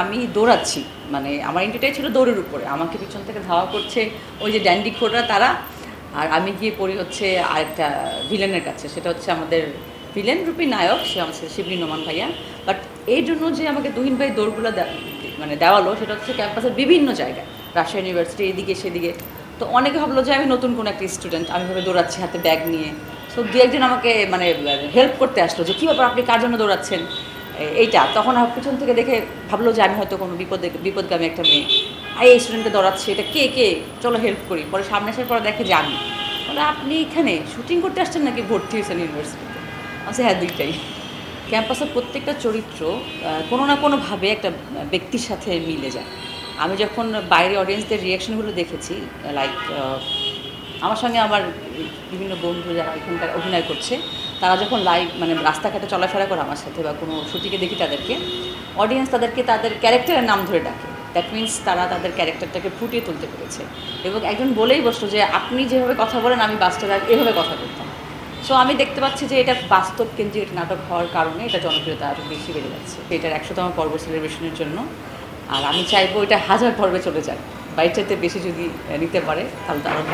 আমি দৌড়াচ্ছি। মানে আমার এন্ট্রিটাই ছিল দৌড়ের উপরে। আমাকে পিছন থেকে ধাওয়া করছে ওই যে ড্যান্ডি খোররা, তারা। আর আমি গিয়ে পড়ি হচ্ছে আরেকটা ভিলেনের কাছে। সেটা হচ্ছে আমাদের ভিলেন রূপী নায়ক, সে আমার শিবলি নোমান ভাইয়া। বাট এই জন্য যে আমাকে তুহিন ভাই দৌড়গুলো মানে দেওয়ালো, সেটা হচ্ছে ক্যাম্পাসের বিভিন্ন জায়গায়। রাজশাহী ইউনিভার্সিটি এদিকে সেদিকে। তো অনেকে ভাবলো যে আমি নতুন কোনো একটা স্টুডেন্ট আমি ভাবে দৌড়াচ্ছি হাতে ব্যাগ নিয়ে। সো দু একজন আমাকে মানে হেল্প করতে আসলো যে, কী ব্যাপার? আপনি কার জন্য দৌড়াচ্ছেন? এইটা। তখন আমার পিছন থেকে দেখে ভাবলো যে আমি হয়তো কোনো বিপদে বিপদগামী একটা মেয়ে। এই স্টুডেন্টকে দৌড়াচ্ছে, এটা কে কে? চলো হেল্প করি। পরে সামনে আসার পরে দেখে যে আমি। বলে, আপনি এখানে শুটিং করতে আসছেন নাকি ভর্তি হয়েছেন ইউনিভার্সিটিতে আচ্ছা হ্যাঁ দুইটাই। ক্যাম্পাসের প্রত্যেকটা চরিত্র কোনো না কোনোভাবে একটা ব্যক্তির সাথে মিলে যায়। আমি যখন বাইরে অডিয়েন্সদের রিয়াকশনগুলো দেখেছি লাইক আমার সঙ্গে আমার বিভিন্ন বন্ধু যারা এখানকার অভিনয় করছে, তারা যখন লাইভ মানে রাস্তাঘাটে চলাফেরা করে আমার সাথে বা কোনো শুটিংয়ে দেখি তাদেরকে অডিয়েন্স তাদেরকে তাদের ক্যারেক্টারের নাম ধরে ডাকে। দ্যাট মিন্স তারা তাদের ক্যারেক্টারটাকে ফুটিয়ে তুলতে পেরেছে। এবং একজন বলেই বসল যে, আপনি যেভাবে কথা বলেন, আমি বাস্তবে এভাবে কথা বলতাম। সো আমি দেখতে পাচ্ছি যে এটা বাস্তব কেন্দ্রিক নাটক হওয়ার কারণে এটা জনপ্রিয়তা আরও বেশি বেড়ে যাচ্ছে। এটার একশোতম পর্ব সেলিব্রেশনের জন্য। আর আমি চাইব এটা হাজার পর্বে চলে যাক। বাইটাতে বেশি যদি নিতে পারে, তাহলে তো আরও